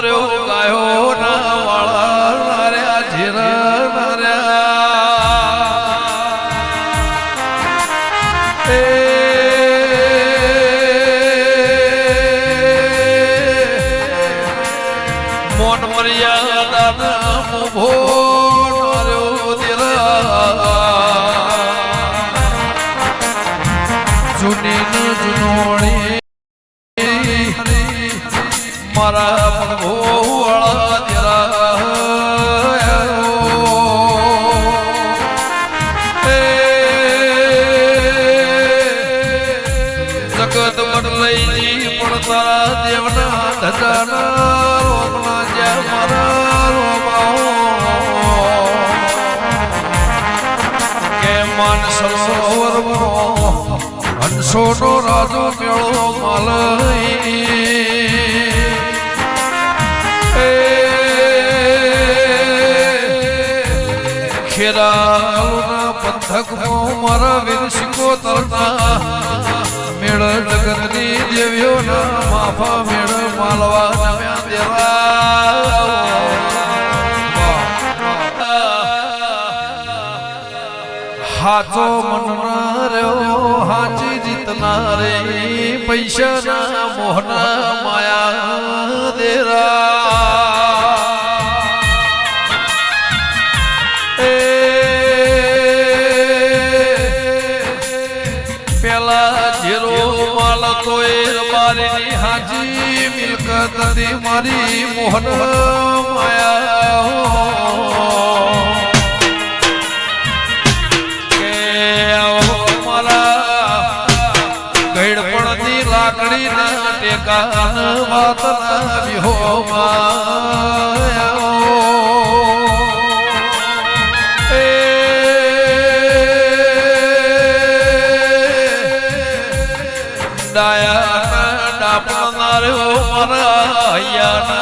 રહ્યો ગાયો. મારા વાળા તેરા. જગત બદલાઈ પણ તારા દેવના ધજાના રોમના જ્યાં મારા રોમાઓ કે માન સરોવરમાં હંસોનો રાજો મેળો માલઈ. ખેરાલુના પંથકમાં મારા વીર સિંગો તરતા. મેળ જગતની દેવીઓના માફા મેળ માલવા નમ્યા દેવા. હાચો મનના રહ્યો, હાચી જીતના રે પૈસાના મોહના માયા દેરા. માલ તો એ મારી હાજી મિલકત હતી મારી મોહન માયા. ગઈડપણની લાકડીના ટેકા વાત લાવ્યો માયા ડાયા ડાપનાર મારા હૈયા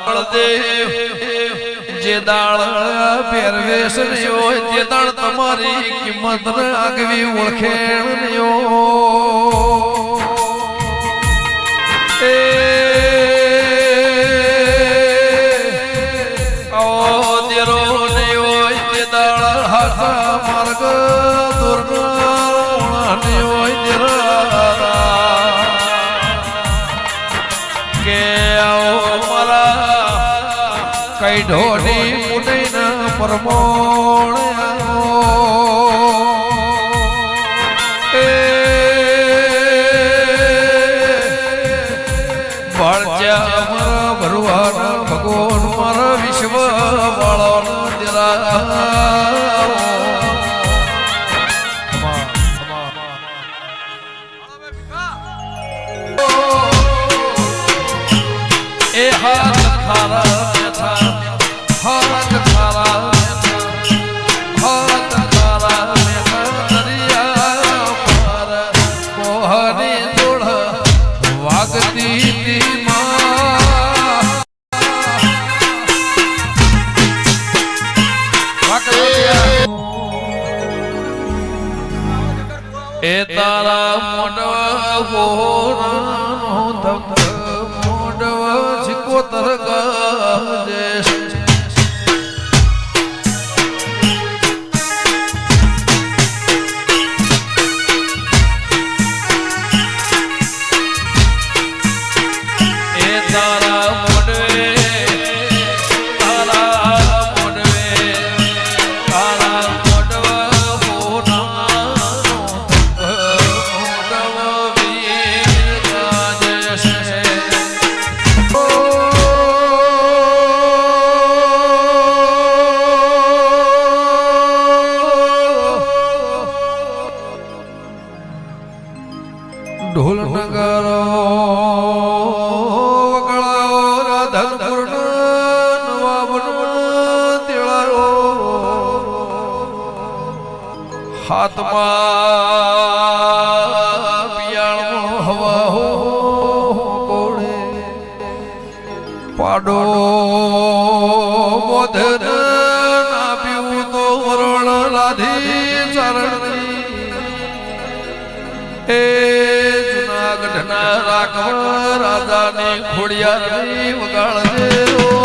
હાર દેવ જે દાળ પહેરવેશ હોય દાળ તમારી કિંમત આગવી ઓળખેણ કઈ ઢોની મુનૈના પરમોણ ભરવાના ભગવાન મારા વિશ્વ વાળાનો એ એ તારા મોડવા ગોરાનો ધક મોડવા સિકોતર ઢોલ નગારો વગળાઓ રાધનપુર હાથમાં પિયાળમાં હવા હો કોળે. પાડો બોધન આપ્યું તો વરણ લાધી ચરણની એ વિઘ્ન રાખવા રાજાની ખોડિયારની વગાડજે